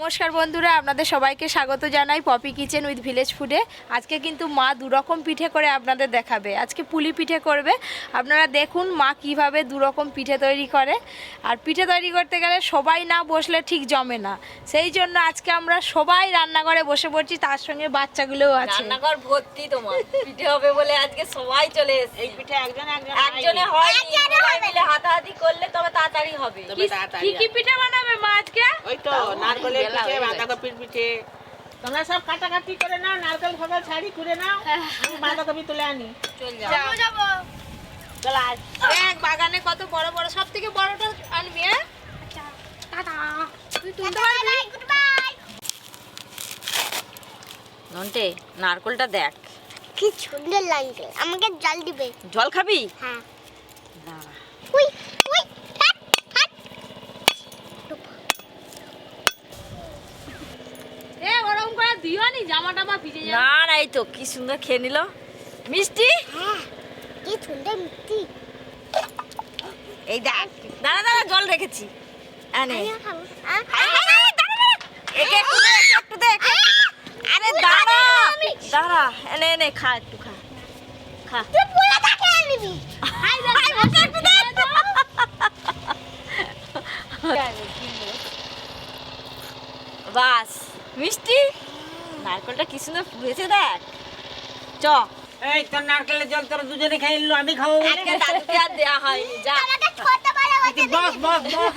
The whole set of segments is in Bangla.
নমস্কার বন্ধুরা আপনাদের সবাইকে স্বাগত জানাই পপি কিচেন উইথ ভিলেজ ফুডে। আজকে কিন্তু মা দুরকম পিঠে করে আপনাদের দেখাবে। আজকে পুলি পিঠে করবে। আপনারা দেখুন মা কীভাবে দুরকম পিঠে তৈরি করে। আর পিঠে তৈরি করতে গেলে সবাই না বসলে ঠিক জমে না। সেই জন্য আজকে আমরা সবাই রান্নাঘরে বসে পড়ছি তার সঙ্গে বাচ্চাগুলোও আছে। রান্নাঘর ভর্তি তোমার। পিঠে হবে বলে আজকে সবাই চলে এসেছে। এই পিঠে একজন একজন একজনে মিলে হাতাহাতি করলে তবে তাড়াতাড়ি হবে। কি- কি পিঠে বানাবে মা আজকে? ওই নারকেলের পিঠে বাঁধাকপির পিঠে। তোমরা সব কাটাকাটি করে নাও নারকেল ছাড়ি করে নাও আমি বাঁধাকপি তুলে আনি। চল চলো দেখ বাগানে কত বড় বড় সব থেকে বড়টা আনবি হ্যাঁ? তুই তুলতে পারবি? নন্টে নারকলটা দেখ। কি সুন্দর লাগছে। আমাকে জল দিবে। জল খাবি? হ্যাঁ। দিও নি জামা টামা ভিজে যাবে। না না এই তো কি সুন্দর খেয়ে নিল। মিষ্টি? কি সুন্দর মিষ্টি। এই দেখ দাঁড়া দাঁড়া জল রেখেছি। আনে একে একটু দে একটু দে আরে দাঁড়া। দাঁড়া এনে এনে খা একটু খা। খা। তুই পুরো তাকে আনবি হাই ওকে একটু দে। বাস। মিষ্টি? নারকেলটা কি সুন্দর ফুলেছে দেখ। চ। এই তোর নারকেলের জল তোরা দুজনে খেয়ে নিলো আমি খাব বলে? আজকে দাদুকে আর দেওয়া হয় যা। আমাকে ছোট বড় বাচ্চা বস বস বস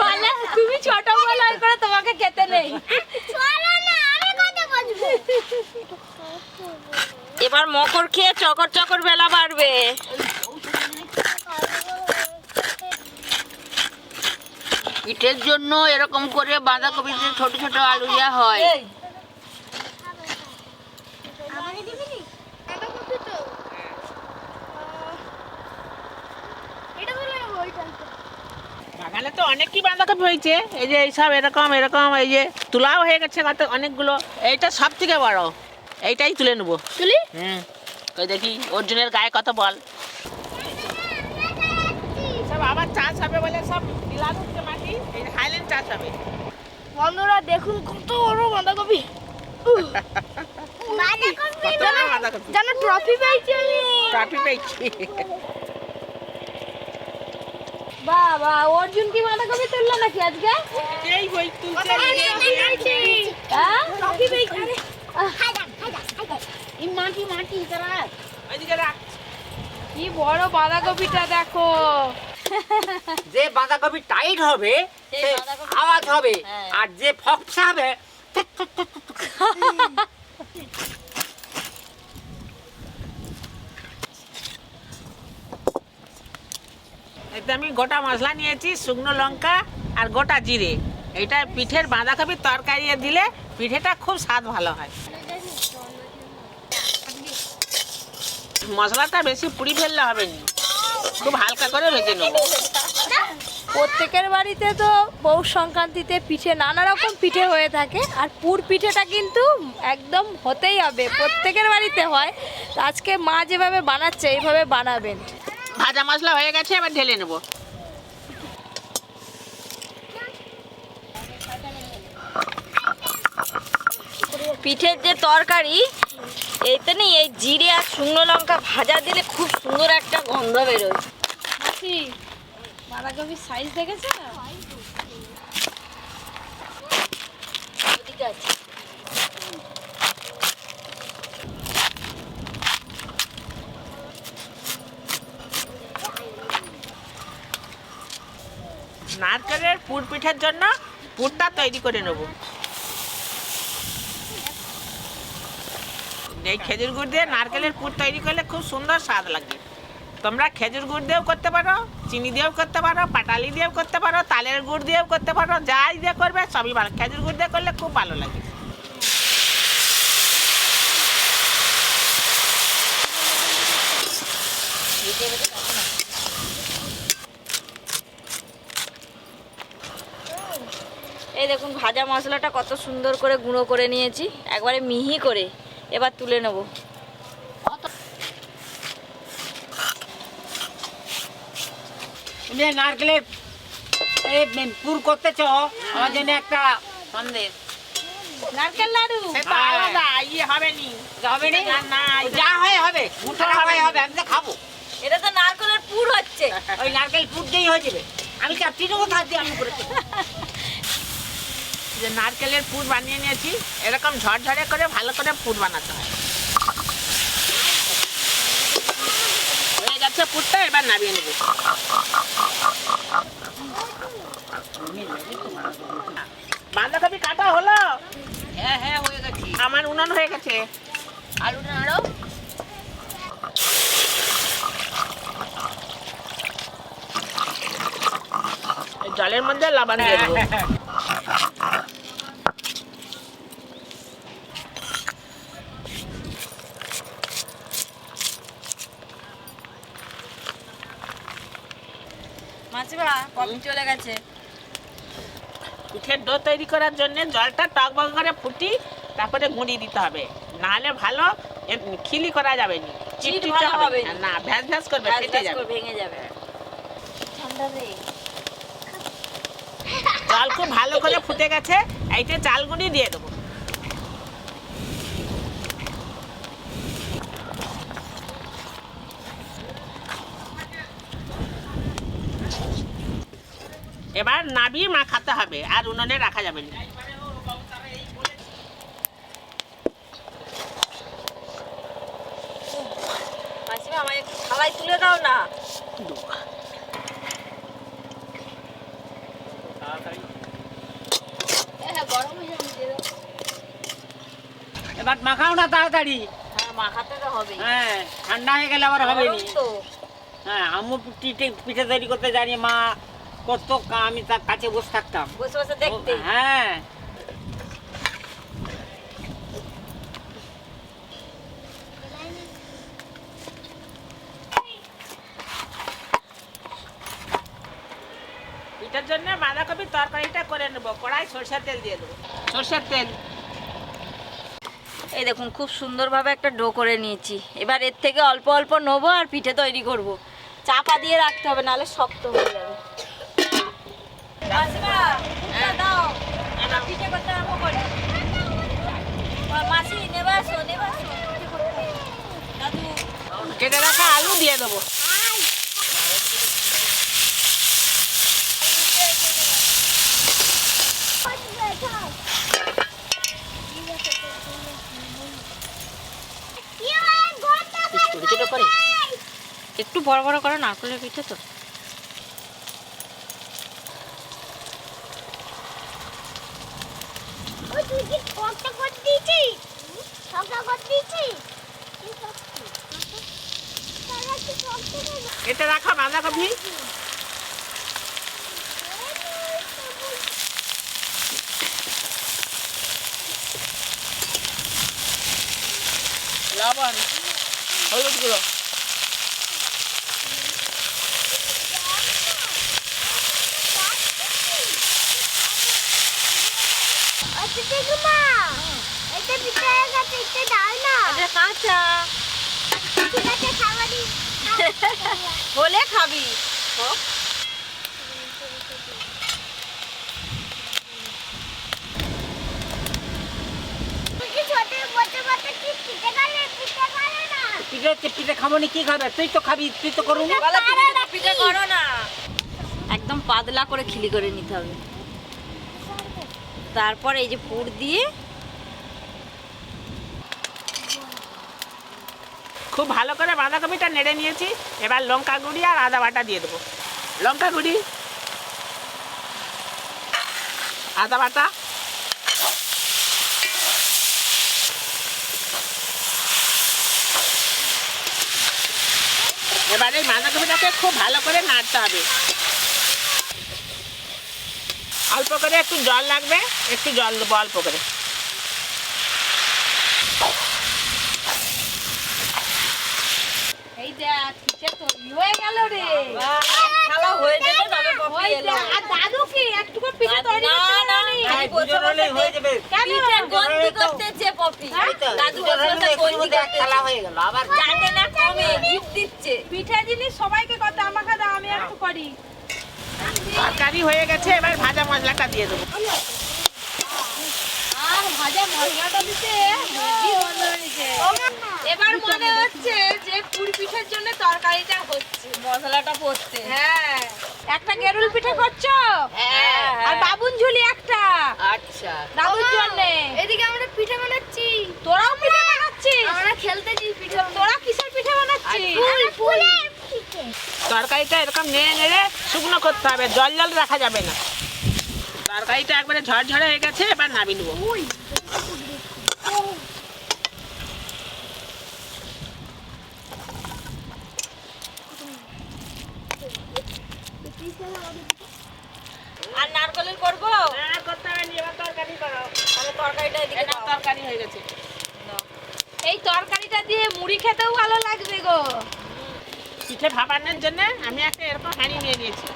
বলে তুমি ছোট বলে আর করে তোমাকে খেতে নেই। চলো না আমি কথা বলব এবার মকর খেয়ে চকর চকর বেলা বাড়বে। পিঠের জন্য এরকম করে বাঁধাকপিতে ছোট ছোট আলু দেওয়া হয় আমাকে দিবি নি এটা কপি তো এটা বলে ওইটা তো অনেক কি বাঁধাকপি হয়েছে। এই যে এইসব এরকম এরকম এই যে তোলাও হয়ে গেছে কত অনেকগুলো। এইটা সব থেকে বড়। এইটাই তুলে নেব। তুলি? হুম। ওই দেখি অর্জুনের গায়ে কত বল। সব আবার চাষ হবে বলে সব দিলাম হচ্ছে মাটি। এই হাইল্যান্ড চাষ হবে। বন্ধুরা দেখুন কত বড় বাঁধাকপি। বাঁধাকপি যেন ট্রফি পেয়েছি ট্রাফি পেয়েছি বাবা অর্জুন কি বাঁধাকপি তুললো নাকি আজকে? এই বই তুলছে। হ্যাঁ? এই মাটি মাটি তারা রাখ। কি বড় বাঁধাকপিটা দেখো। যে বাঁধাকপি টাইট হবে সে আওয়াজ হবে হ্যাঁ। আর যে ফকসা হবে এতে আমি গোটা মশলা নিয়েছি, শুকনো লঙ্কা আর গোটা জিরে। এটা পিঠের বাঁধাকপির তরকারি দিলে পিঠেটা খুব স্বাদ ভালো হয়। মশলাটা বেশি পুড়ি ফেললে হবে না। খুব হালকা করে ভেজে নেব। প্রত্যেকের বাড়িতে তো পৌষ সংক্রান্তিতে পিঠে নানা রকম পিঠে হয়ে থাকে, আর পুর পিঠেটা কিন্তু একদম হতেই হবে। প্রত্যেকের বাড়িতে হয়। আজকে মা যেভাবে বানাচ্ছে, এইভাবে বানাবেন। ভাজা মশলা হয়ে গেছে এবার ঢেলে নেব। পিঠের যে তরকারি এইতে নেই এই জিরে আর শুকনো লঙ্কা ভাজা দিলে খুব সুন্দর একটা গন্ধ বেরোয়। বাঁধাকপির সাইজ দেখেছ ঠিক আছে। নারকেলের পুর পিঠার জন্য পুরটা তৈরি করে নেব। এই খেজুর গুড় দিয়ে নারকেলের পুর তৈরি করলে খুব সুন্দর স্বাদ লাগে। তোমরা খেজুর গুড় দিয়েও করতে পারো, চিনি দিয়েও করতে পারো, পাটালি দিয়েও করতে পারো, তালের গুড় দিয়েও করতে পারো, যাই দিয়ে করবে, সবই ভালো। খেজুর গুড় দিয়ে করলে খুব ভালো লাগে। এই দেখুন ভাজা মশলাটা কত সুন্দর করে গুঁড়ো করে নিয়েছি। একবারে মিহি করে এবার তুলে নেব। নারকেলের এই পুর করতেছ আমার জন্য একটা সন্দেশ নারকেল হ্যাঁ। আলাদা ইয়ে হবে নি। হবে নি? যা হয় হবে মুঠো হবে। হয় হবে আমি তো খাব। এটা তো নারকেলের পুর হচ্ছে। ওই নারকেল পুর দিয়েই হয়ে যাবে। আমি চাপটি দেবো তার আমি করে। যে নারকেলের পুর বানিয়ে নিয়েছি এরকম ঝরঝরে করে ভালো করে পুর বানাতে হয়। হয়ে গেছে পুরটা এবার নামিয়ে নেব। বাঁধাকপি কাটা হলো? হ্যাঁ হ্যাঁ হয়ে গেছি। আমার উনান হয়ে গেছে। আলুটা এই জলের মধ্যে লবণ দিয়ে দেবো। মাসিমা কফি চলে গেছে। পিঠের ডো তৈরি করার জন্য জলটা টকবক করে ফুটি তারপরে গুঁড়ি দিতে হবে। নাহলে ভালো এ খিলি করা যাবে না। চিট চিটচিটে হবে না। না। না ভ্যাস ভ্যাস করবে ফেটে যাবে। ভেঙে যাবে। ঠান্ডা রে। জল খুব ভালো করে ফুটে গেছে এইতে চাল গুঁড়ি দিয়ে দেবো। এবার নাবিয়ে মাখাতে হবে আর উনুনে রাখা যাবে না। মাসিমা আমায় একটু থালায় তুলে দাও না। এবার মাখাও না তাড়াতাড়ি। হ্যাঁ মাখাতে তো হবে হ্যাঁ ঠান্ডা হয়ে গেলে আবার হবে নি হ্যাঁ আম্মু পিঠে পিঠে তৈরি করতে জানি মা কত কা- আমি তার কাছে বসে থাকতাম। বসে বসে দেখতে। হ্যাঁ। পিঠার জন্য বাঁধাকপির তরকারিটা করে নেব। কড়াই সরষের তেল দিয়ে দেবো। সরষের তেল? এই দেখুন খুব সুন্দরভাবে একটা ডো করে নিয়েছি। এবার এর থেকে অল্প অল্প নেব আর পিঠে তৈরি করব। চাপা দিয়ে রাখতে হবে নাহলে শক্ত হয়ে যাবে। কেটে রাখা আলু দিয়ে দেবো। একটু বড় বড় করে নারকেলের পিঠে তো ওই তুই কি ঘরটা করে দিয়েছিস? হবে? রাখা বাঁধাকপি লবণ হলুদ গুঁড়ো আচ্ছা, দিদিমা, পিঠে হয়ে গেছে, দাও না। এটা কাঁচা। ঠিক আছে, খাবারই। হলে খাবি। পিঠে না। কি তুই তো খাবি তুই তো করুন পিঠে করো না। একদম পাতলা করে খিলি করে নিতে হবে। তারপর এই যে পুর দিয়ে খুব ভালো করে বাঁধাকপিটা নেড়ে নিয়েছি। এবার লঙ্কা গুঁড়ি আর আদা বাটা দিয়ে দেবো। লঙ্কা গুঁড়ি, আদা বাটা, এবার এই বাঁধাকপিটাকে খুব ভালো করে নাড়তে হবে। অল্প করে একটু জল লাগবে, একটু জল দেবো অল্প করে এই হয়ে গেল রে। খাওয়া হয়ে যাবে তবে পপি এলো। আর দাদু কি একটু পিঠে তৈরি করতে না, পারেনি? না। হ্যাঁ, হয়ে যাবে। কেন গন্তি করতেছে পপি। দাদু বসে বসে গন্তি বোধহয় এক হয়ে গেল। আবার জানে না কমে গিফট দিচ্ছে। পিঠে জিনিস সবাইকে করতে আমাকে দাও আমি একটু করি। তরকারি হয়ে গেছে এবার ভাজা মশলাটা দিয়ে দেবো। মশলাটা দিতে। এবার মনে হচ্ছে যে পুর পিঠের জন্য তরকারিটা হচ্ছে। মশলাটা পড়তে হ্যাঁ। একটা গেরুল পিঠে করছ? হ্যাঁ, আর হ্যাঁ। বাবুন ঝুলি একটা। আচ্ছা। দাদুর জন্য। এদিকে আমরা পিঠে বানাচ্ছি। তোরাও পিঠে বানাচ্ছিস? আমরা খেলতেছি পিঠে তোরা কিসের পিঠে বানাচ্ছিস? ফুলের পিঠে। তরকারিটা এরকম নেড়ে নেড়ে শুকনো করতে হবে জল জল রাখা যাবে না। তরকারিটা একবারে ঝরঝরে হয়ে গেছে এবার নামিয়ে নেব আর নারকেলের করব করতে হবে এবার তরকারি করো তাহলে তরকারিটা এদিকে এটা দাও। তরকারি হয়ে গেছে। এই তরকারিটা দিয়ে মুড়ি খেতেও ভালো লাগবে গো। পিঠে ভাপানোর জন্য আমি একটা এরকম হাঁড়ি নিয়ে নিয়েছি।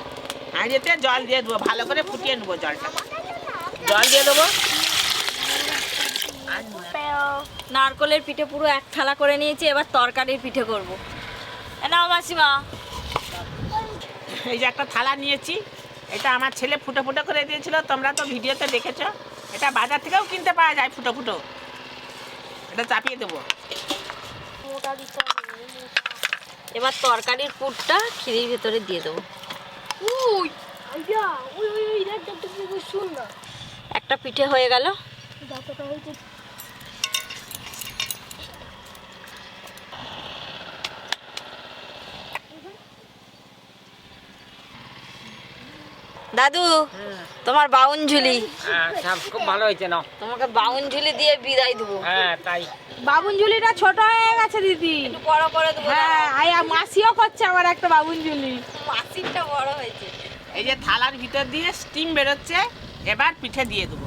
হাঁড়িতে জল দিয়ে দেবো, ভালো করে ফুটিয়ে নেব জলটা। জল দিয়ে দেবো। নারকেলের পিঠে পুরো এক থালা করে নিয়েছি, এবার তরকারির পিঠে করব। নাও মাসিমা। এই যে একটা থালা নিয়েছি, এটা আমার ছেলে ফুটো ফুটে করে দিয়েছিল, তোমরা তো ভিডিওতে দেখেছ। এটা বাজার থেকেও কিনতে পাওয়া যায় ফুটো ফুটো এটা চাপিয়ে দেবো এবার তরকারির পুরটা খিরির ভেতরে দিয়ে দেবো একটা পিঠে হয়ে গেল দাদু তোমার বাউন ঝুলি হ্যাঁ খুব ভালো হয়েছে না তোমাকে বাউন ঝুলি দিয়ে বিদায় দেবো। হ্যাঁ তাই। বাবুন ঝুলিটা ছোট হয়ে গেছে দিদি। একটু বড় করে দেবো হ্যাঁ আয়া মাসিও করছে আমার একটা বাবুন ঝুলি মাসিরটা বড় হয়েছে। এই যে থালার ভিতর দিয়ে স্টিম বেরোচ্ছে এবার পিঠে দিয়ে দেবো।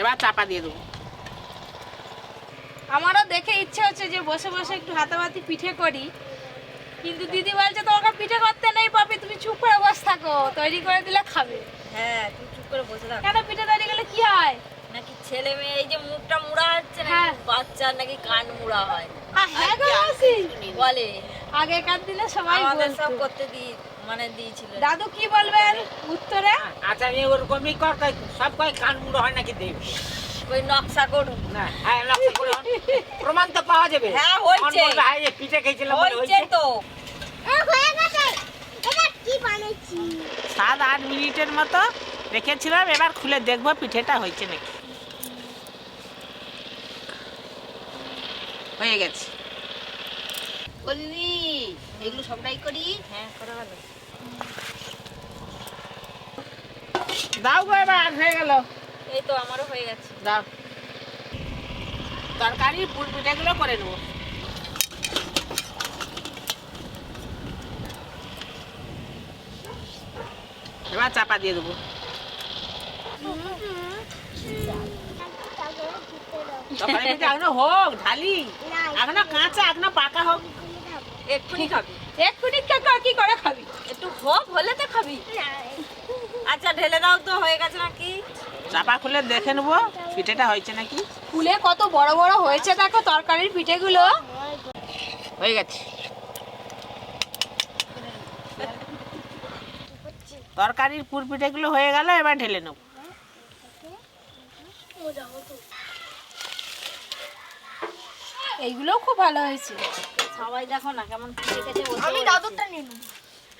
এবার চাপা দিয়ে দেবো। আমারও দেখে ইচ্ছে হচ্ছে যে বসে বসে একটু হাতাবাতি পিঠে করি। কিন্তু দিদি বলছে তোমাকে পিঠে করতে নেই পাপি তুমি চুপ করে বসে থাকো তৈরি করে দিলে খাবে। হ্যাঁ তুমি চুপ করে বসে থাক। কেন পিঠে তৈরি করলে কি হয়? নাকি ছেলে মেয়ে এই যে মুখটা মুড়া হচ্ছে হ্যাঁ। নাকি বাচ্চার নাকি কান মুড়া হয়? হ্যাঁ গো বলে। আগেকার দিনে সবাই সব করতে দি মানে দিয়েছিল। দাদু কি বলবেন? উত্তরে? আচ্ছা আমি ওরকমই কর সব কয় কান মুড়ো হয় নাকি দেব? ওই নকশা করুন। না হ্যাঁ লক্ষ্য করে হন। প্রমাণ তো পাওয়া যাবে। হ্যাঁ, হ্যাঁ, এই পিঠে খেয়েছিলাম হয়েছে তো। এ, হয়ে গেছে। এটা কি বানাচ্ছি? সাত আট মিনিটের মতো রেখেছিলাম এবার খুলে দেখব পিঠেটা হয়েছে নাকি। হয়ে গেছে। ও এগুলো সবটাই করি? হ্যাঁ করে ভালো দাও গো এবার হয়ে গেল। এই তো আমারও হয়ে গেছে। দাও। তরকারি পুর পিঠেগুলো করে নেব। এবার চাপা দিয়ে দেবো। তরকারি পিঠে এখনও হোক ঢালি। এখনও কাঁচা এখনও পাকা হোক। এক্ষুনি খাবি। এক্ষুনি কি করে খাবি? একটু হোক হলে তো খাবি। আচ্ছা ঢেলে দাও তো হয়ে গেছে নাকি? চাপা খুলে দেখে নেব পিঠেটা হয়েছে নাকি? ফুলে কত বড় বড় হয়েছে দেখো তরকারির পিঠেগুলো। হয়ে গেছে। তরকারির পুর পিঠেগুলো হয়ে গেল এবার ঢেলে নেব। এইগুলোও খুব ভালো হয়েছে। সবাই দেখো না কেমন পিঠে খেতে আমি। দাদুরটা নিয়ে নেব।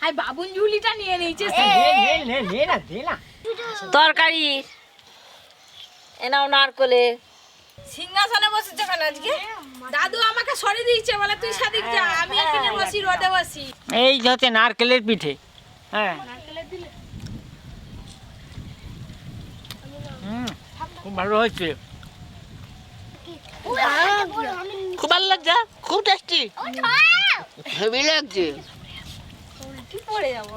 হাই বাবুন ঝুলিটা নিয়ে নিয়েছে। নে, নে, নে, নে না, দে না। তরকারি। এ নাও নারকলে সিংহাসনে বসেছে কেন আজকে? দাদু আমাকে সরে দিয়েছে বলে তুই সাদিক যা আমি এখানে বসি রোদে বসি। এই যে হচ্ছে নারকেলের পিঠে হ্যাঁ। হুম, খুব ভালো হয়েছে। খুব ভালো লাগছে খুব টেস্টি হেভি লাগছে। পড়ে যাব।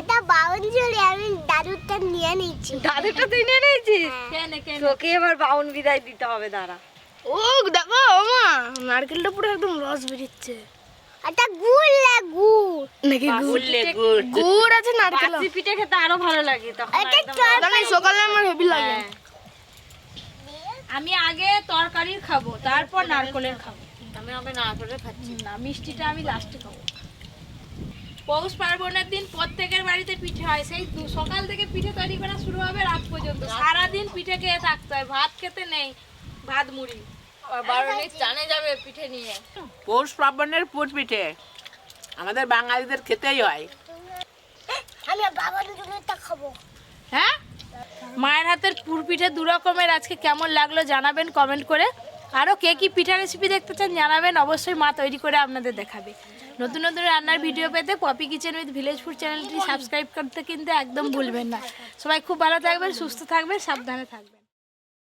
এটা বাউন আমি দাদুরটা নিয়ে নিচ্ছি দাদুটা তুই নিয়ে নিয়েছিস? কেন কেন? তোকে এবার বাউন বিদায় দিতে হবে দাঁড়া। ও দেখো মা নারকেলটা পুরো একদম রস বেরিয়েছে এটা গুড় লে গুড়। নাকি গুড়লে গুড়? গুড় আছে নারকেল। বাসি পিঠে খেতে আরও ভালো লাগে তখন এটা তরকারি সকালে আমার হেভি লাগে। আমি আগে তরকারির খাব তারপর নারকেলের খাব। আমি আমি না করে খাচ্ছি। না মিষ্টিটা আমি লাস্টে খাব। পৌষ পার্বণের দিন প্রত্যেকের বাড়িতে পিঠে হয়। সেই দু- সকাল থেকে পিঠে তৈরি করা শুরু হবে রাত পর্যন্ত। সারাদিন পিঠে খেয়ে থাকতে হয়। ভাত খেতে নেই ভাত মুড়ি। আর চানে যাবে পিঠে নিয়ে। পৌষ পার্বণের পুর পিঠে আমাদের বাঙালিদের খেতেই হয়। আমি বাবার জন্য তা খাব। হ্যাঁ? মায়ের হাতের পুর পিঠে দু রকমের। আজকে কেমন লাগল জানাবেন কমেন্ট করে। আরও কে কী পিঠা রেসিপি দেখতে চান জানাবেন অবশ্যই মা তৈরি করে আপনাদের দেখাবে। নতুন নতুন রান্নার ভিডিও পেতে Popy kitchen with village food চ্যানেলটি সাবস্ক্রাইব করতে কিন্তু একদম ভুলবেন না। সবাই খুব ভালো থাকবেন, সুস্থ থাকবেন, সাবধানে থাকবেন।